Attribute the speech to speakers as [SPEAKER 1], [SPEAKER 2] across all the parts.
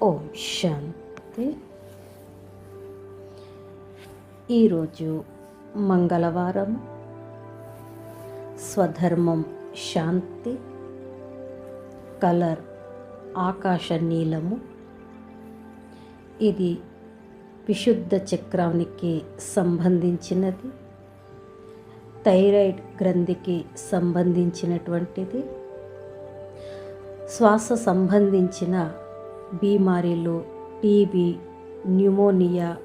[SPEAKER 1] ఓం శాంతి ఈరోజు మంగళవారం. స్వధర్మం శాంతి. కలర్ ఆకాశ నీలము. ఇది విశుద్ధ చక్రానికి సంబంధించినది. థైరాయిడ్ గ్రంథికి సంబంధించినటువంటిది. శ్వాస సంబంధించిన బీమారీలు టీబీ న్యూమోనియా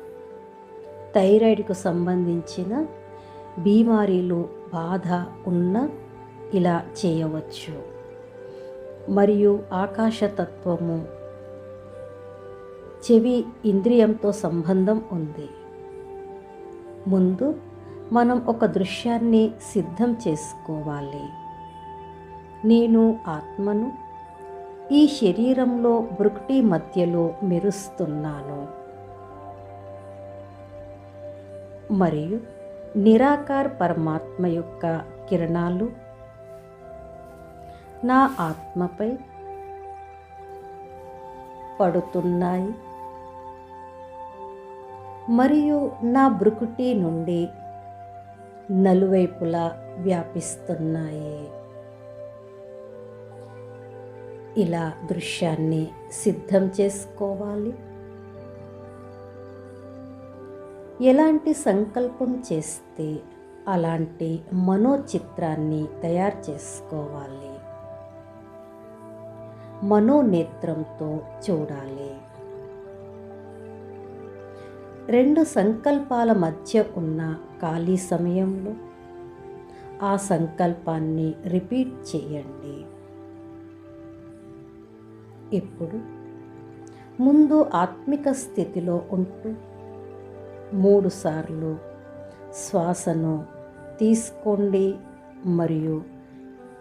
[SPEAKER 1] థైరాయిడ్కు సంబంధించిన బీమారీలు బాధ ఉన్న ఇలా చేయవచ్చు. మరియు ఆకాశతత్వము చెవి ఇంద్రియంతో సంబంధం ఉంది. ముందు మనం ఒక దృశ్యాన్ని సిద్ధం చేసుకోవాలి. నేను ఆత్మను ఈ శరీరంలో బ్రుక్టి మధ్యలో మెరుస్తున్నాను. మరియు నిరాకార్ పరమాత్మ యొక్క కిరణాలు నా ఆత్మపై పడుతున్నాయి. మరియు నా బ్రుకుటి నుండి నలువైపులా వ్యాపిస్తున్నాయి. ఇలా దృశ్యాన్ని సిద్ధం చేసుకోవాలి. ఎలాంటి సంకల్పం చేస్తే అలాంటి మనోచిత్రాన్ని తయారు చేసుకోవాలి. మనోనేత్రంతో చూడాలి. రెండు సంకల్పాల మధ్య ఉన్న ఖాళీ సమయంలో ఆ సంకల్పాన్ని రిపీట్ చేయండి. ఇప్పుడు ముందు ఆత్మిక స్థితిలో ఉంటూ మూడుసార్లు శ్వాసను తీసుకోండి మరియు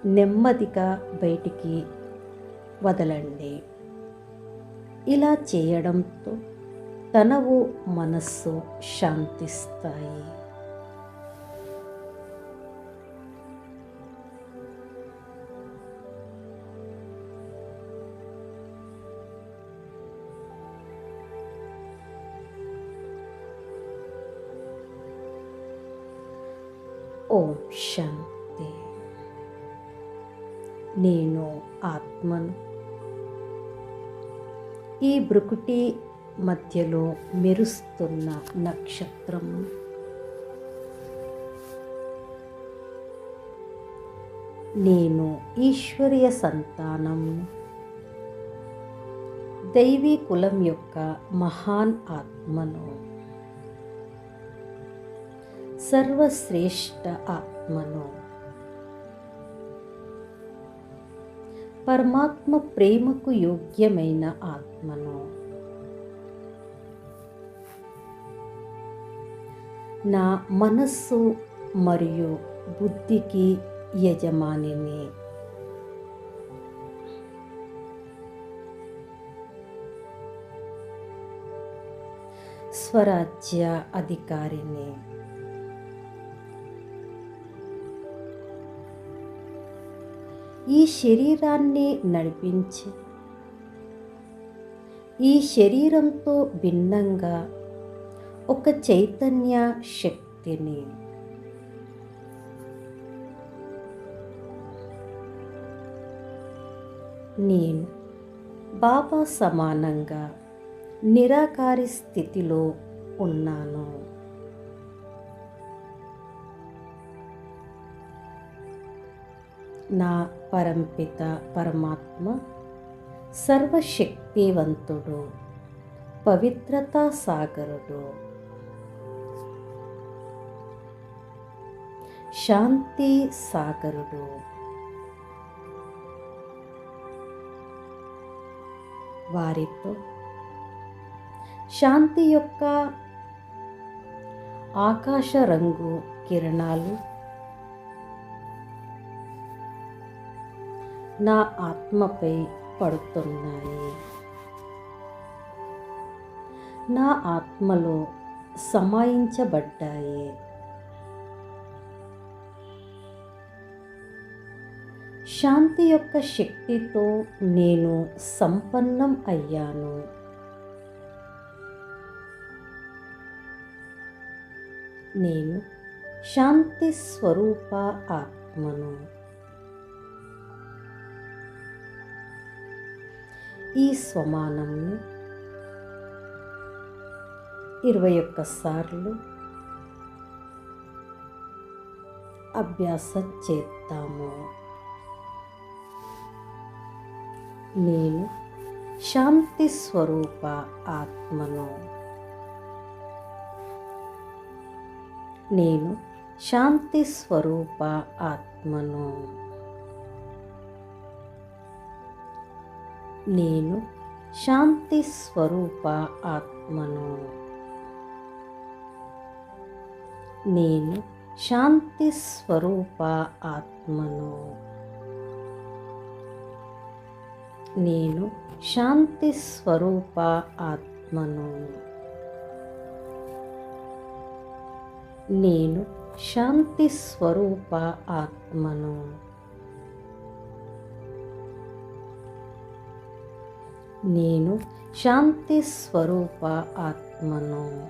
[SPEAKER 1] నెమ్మదిగా బయటికి వదలండి. ఇలా చేయడంతో తనవు మనస్సు శాంతిస్తాయి. ఓం శాంతి నేను ఆత్మను. ఈ బ్రుకుటి మధ్యలో మెరుస్తున్న నక్షత్రం నేను ఈశ్వరీయ సంతానం దైవీ కులం యొక్క మహాన్ ఆత్మను. సర్వశ్రేష్ఠ ఆత్మను. పరమాత్మ ప్రేమకు యోగ్యమైన ఆత్మను. నా మనస్సు మరియు బుద్ధికి యజమానిని. స్వరాజ్య అధికారిని శరీరాన్ని నడిపించి ఈ శరీరంతో భిన్నంగా ఒక చైతన్య శక్తిని నేను బాబా సమానంగా నిరాకారి స్థితిలో ఉన్నాను. నా పరంపిత పరమాత్మ సర్వశక్తివంతుడు పవిత్రతా సాగరుడు శాంతి సాగరుడు వారితో శాంతి యొక్క ఆకాశ రంగు కిరణాలు నా ఆత్మపై పడుతున్నాయి. నా ఆత్మలో సమాయించబడ్డాయి. శాంతి యొక్క శక్తితో నేను సంపన్నం అయ్యాను. నేను శాంతి స్వరూప ఆత్మను ఈ స్వమానంని ఇరవై ఒక్కసార్లు అభ్యాసం చేద్దాము. నేను శాంతి స్వరూప ఆత్మను. నేను శాంతి స్వరూప ఆత్మను. నేను శాంతి స్వరూప ఆత్మను. నేను శాంతి స్వరూప ఆత్మను. నేను శాంతి స్వరూప ఆత్మను. నేను శాంతి స్వరూప ఆత్మను. నేను శాంతి స్వరూప ఆత్మను.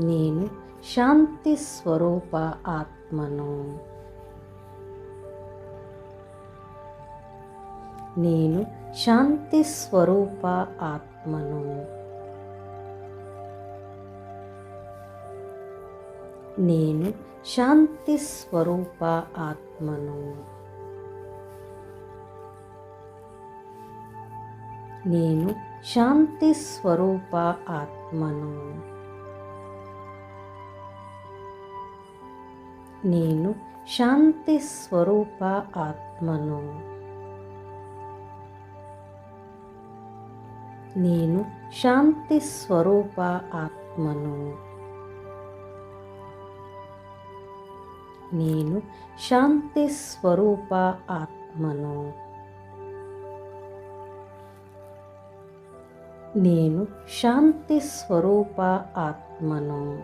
[SPEAKER 1] నేను శాంతి స్వరూప ఆత్మను. నేను శాంతి స్వరూప ఆత్మను. నేను శాంతి స్వరూప ఆత్మను. నేను శాంతి స్వరూప ఆత్మను. నేను శాంతి స్వరూప ఆత్మను. నేను శాంతి స్వరూప ఆత్మను. నేను శాంతి స్వరూప ఆత్మను. నేను శాంతి స్వరూప ఆత్మను.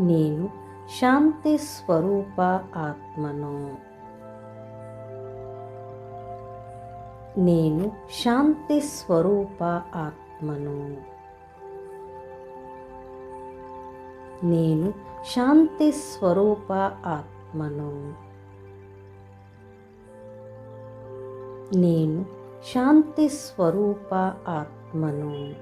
[SPEAKER 1] నేను శాంతి స్వరూప ఆత్మను. నేను శాంతి స్వరూప ఆత్మను. నేను శాంతి స్వరూప ఆత్మను. నేను శాంతి స్వరూప ఆత్మను.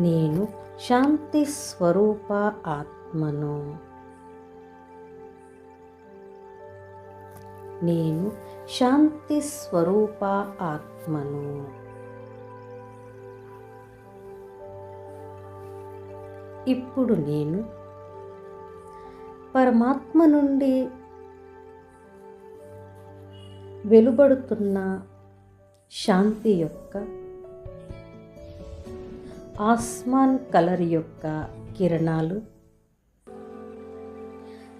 [SPEAKER 1] నేను శాంతి స్వరూప ఆత్మను. నేను శాంతి స్వరూప ఆత్మను. ఇప్పుడు నేను పరమాత్మ నుండి వెలువడుతున్న శాంతి యొక్క ఆస్మాన్ కలర్ యొక్క కిరణాలు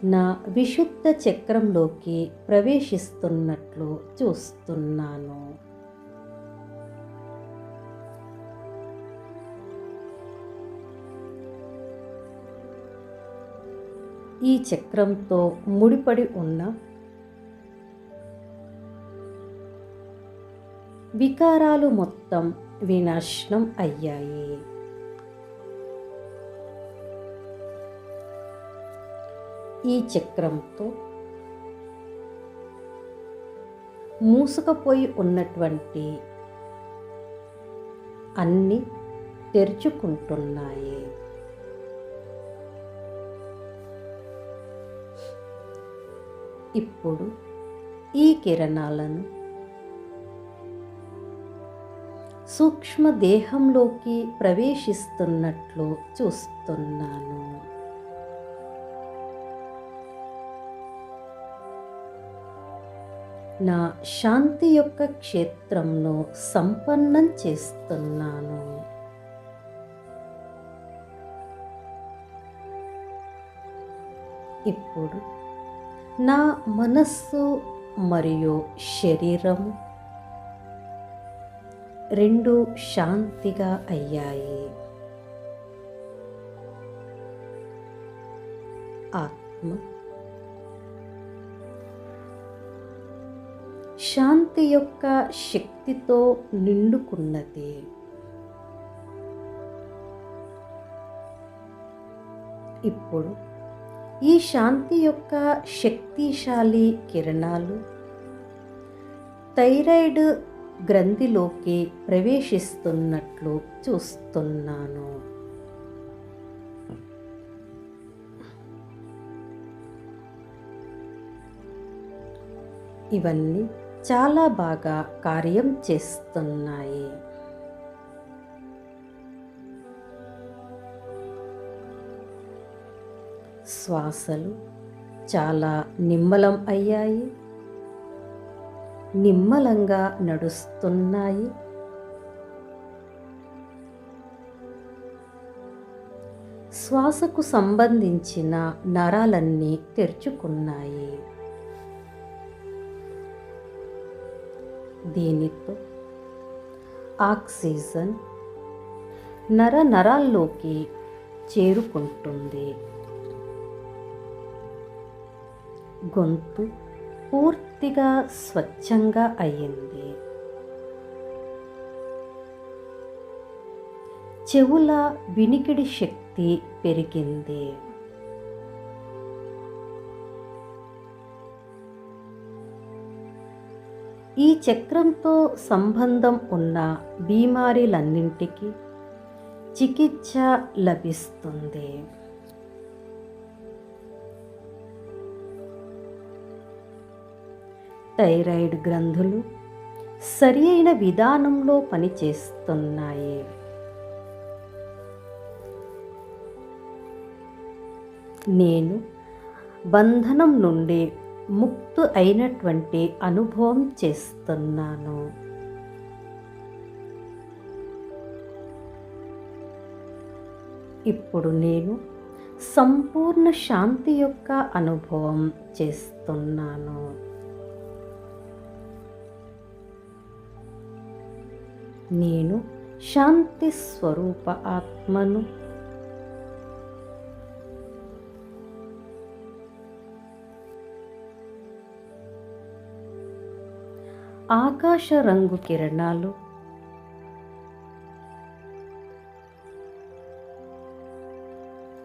[SPEAKER 1] నా విశుద్ధ చక్రంలోకి ప్రవేశిస్తున్నట్లు చూస్తున్నాను. ఈ చక్రంతో ముడిపడి ఉన్న వికారాలు మొత్తం వినాశనం అయ్యాయి. ఈ చక్రంతో మూసుకుపోయి ఉన్నటువంటి అన్ని తెరుచుకుంటున్నాయి. ఇప్పుడు ఈ కిరణాలను సూక్ష్మ దేహంలోకి ప్రవేశిస్తున్నట్లు చూస్తున్నాను. నా శాంతి యొక్క క్షేత్రంను సంపన్నం చేస్తున్నాను. ఇప్పుడు నా మనస్సు మరియు శరీరము రెండు శాంతిగా అయ్యాయి. ఆత్మ. శాంతి యొక్క శక్తితో నిండుకున్నది. ఇప్పుడు ఈ శాంతి యొక్క శక్తిశాలి కిరణాలు థైరాయిడ్ గ్రంథిలోకి ప్రవేశిస్తున్నట్లు చూస్తున్నాను. ఇవన్నీ చాలా బాగా కార్యం చేస్తున్నాయి. శ్వాసలు చాలా నిమ్మలం అయ్యాయి. నిమ్మలంగా నడుస్తున్నాయి. శ్వాసకు సంబంధించిన నరాలన్నీ తెరుచుకున్నాయి. దీనితో ఆక్సిజన్ నర నరాల్లోకి చేరుకుంటుంది. గొంతు పూర్తిగా స్వచ్ఛంగా అయ్యింది. చెవుల వినికిడి శక్తి పెరిగింది. ఈ చక్రంతో సంబంధం ఉన్న బీమారీలన్నింటికి చికిత్స లభిస్తుంది. థైరాయిడ్ గ్రంథులు సరి అయిన విధానంలో పనిచేస్తున్నాయి. నేను బంధనం నుండి ముక్తు అయినటువంటి అనుభవం చేస్తున్నాను. ఇప్పుడు నేను సంపూర్ణ శాంతి యొక్క అనుభవం చేస్తున్నాను. నేను శాంతి స్వరూప ఆత్మను. ఆకాశ రంగు కిరణాలు.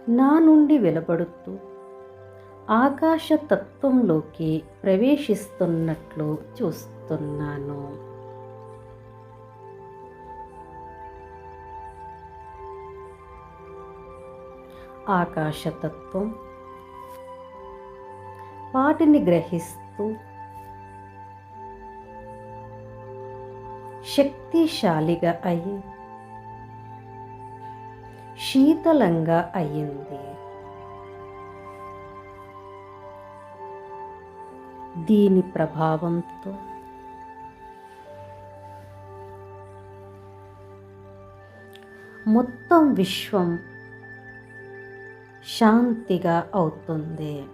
[SPEAKER 1] నా నుండి వెలువడుతూ ఆకాశ తత్వంలోకి ప్రవేశిస్తున్నట్లు చూస్తున్నాను. ఆకాశతత్వం. వాటిని గ్రహిస్తూ శక్తిశాలిగా అయి శీతలంగా అయ్యింది దీని ప్రభావంతో మొత్తం విశ్వం శాంతిగా అవుతుంది.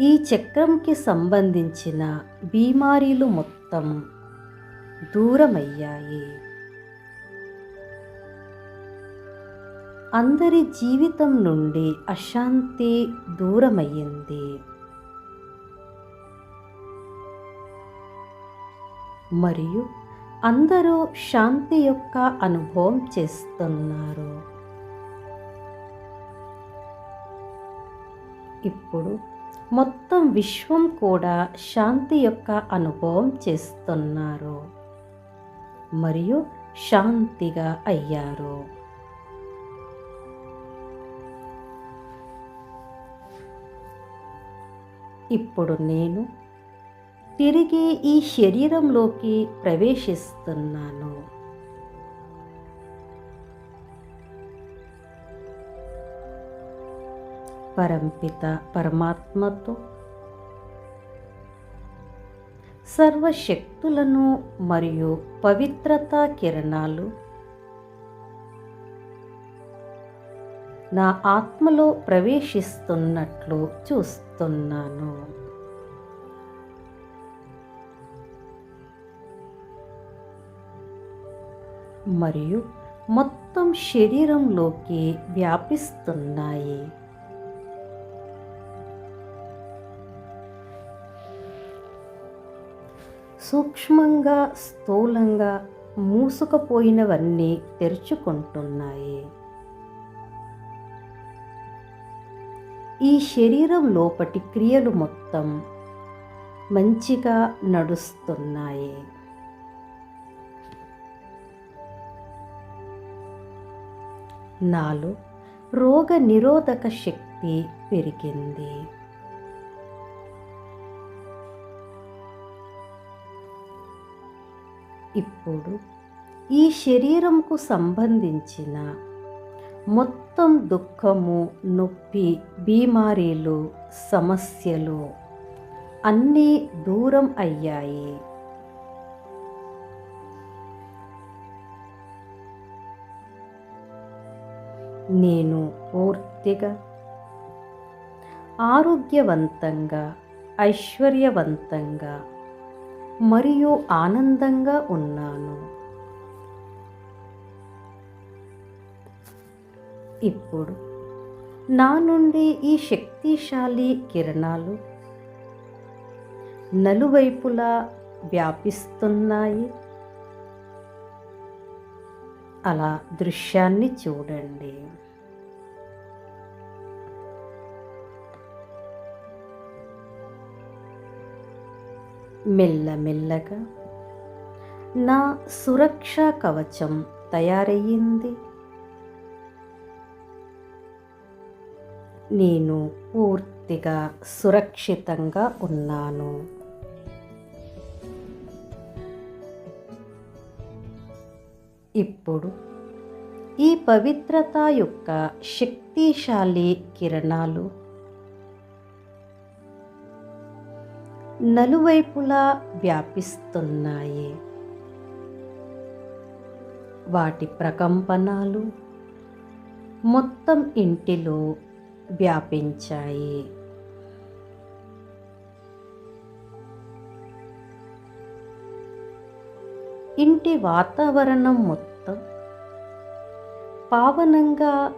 [SPEAKER 1] ఈ చక్రంకి సంబంధించిన బీమారీలు మొత్తం దూరమయ్యాయి. అందరి జీవితం నుండి అశాంతి దూరమయ్యింది. మరియు అందరూ శాంతి యొక్క అనుభవం చేస్తున్నారు. ఇప్పుడు మొత్తం విశ్వం కూడా శాంతి యొక్క అనుభవం చేస్తున్నారు. మరియు శాంతిగా అయ్యారు. ఇప్పుడు నేను తిరిగి ఈ శరీరంలోకి ప్రవేశిస్తున్నాను. పరంపిత పరమాత్మతో సర్వశక్తులను మరియు పవిత్రతా కిరణాలు నా ఆత్మలో ప్రవేశిస్తున్నట్లు చూస్తున్నాను. మరియు మొత్తం శరీరంలోకి వ్యాపిస్తున్నాయి. సూక్ష్మంగా స్థూలంగా మూసుకుపోయినవన్నీ తెరుచుకుంటున్నాయి. ఈ శరీరం లోపటి క్రియలు మొత్తం మంచిగా నడుస్తున్నాయి. నాలో రోగ నిరోధక శక్తి పెరిగింది. ఇప్పుడు ఈ శరీరంకు సంబంధించిన మొత్తం దుఃఖము నొప్పి బీమారీలు సమస్యలు అన్నీ దూరం అయ్యాయి. నేను పూర్తిగా ఆరోగ్యవంతంగా ఐశ్వర్యవంతంగా మరియు ఆనందంగా ఉన్నాను. ఇప్పుడు నా నుండి ఈ శక్తిశాలి కిరణాలు నలువైపులా వ్యాపిస్తున్నాయి. అలా దృశ్యాన్ని చూడండి. మెల్లమెల్లగా నా సురక్షా కవచం తయారయ్యింది. నేను పూర్తిగా సురక్షితంగా ఉన్నాను. ఇప్పుడు ఈ పవిత్రత యొక్క శక్తిశాలి కిరణాలు నలువైపులా వ్యాపిస్తున్నాయి. వాటి ప్రకంపనాలు మొత్తం ఇంటిలో వ్యాపించాయి. ఇంటి వాతావరణం మొత్తం పావనంగా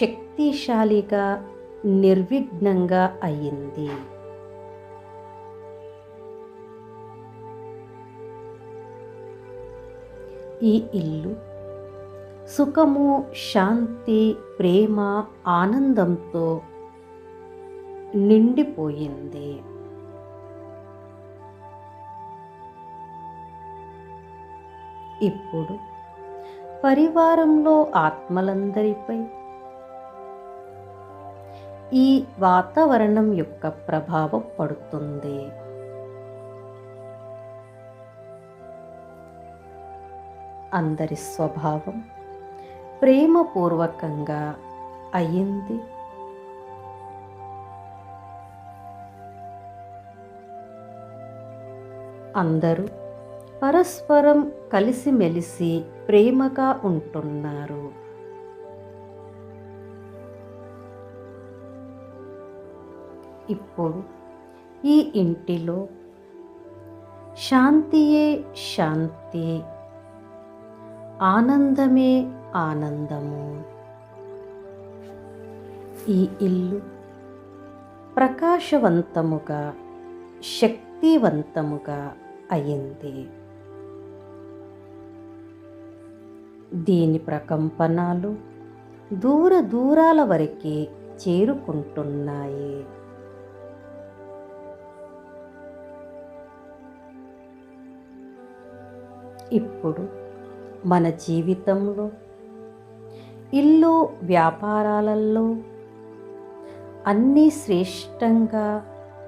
[SPEAKER 1] శక్తిశాలిగా నిర్విఘ్నంగా అయింది. ఈ ఇల్లు సుఖము శాంతి ప్రేమ ఆనందంతో నిండిపోయింది. ఇప్పుడు పరివారంలో ఆత్మలందరిపై. ఈ వాతావరణం యొక్క ప్రభావం పడుతుంది. అందరి స్వభావం ప్రేమపూర్వకంగా అయింది. అందరూ పరస్పరం కలిసిమెలిసి ప్రేమగా ఉంటున్నారు. ఇప్పుడు ఈ ఇంటిలో శాంతియే శాంతి ఆనందమే ఆనందము. ఈ ఇల్లు ప్రకాశవంతముగా శక్తివంతముగా అయింది. దీని ప్రకంపనాలు దూర దూరాల వరకు చేరుకుంటున్నాయి. ఇప్పుడు మన జీవితంలో ఇల్లు వ్యాపారాలలో అన్నీ శ్రేష్టంగా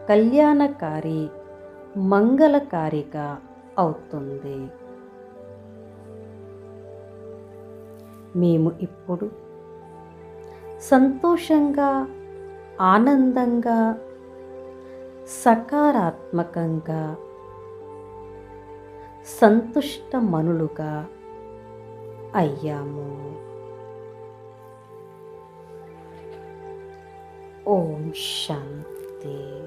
[SPEAKER 1] కళ్యాణకారి మంగళకారిగా అవుతుంది. మేము ఇప్పుడు. సంతోషంగా ఆనందంగా సకారాత్మకంగా సంతుష్ట మనులుగా అయ్యాము. ఓం శాంతి.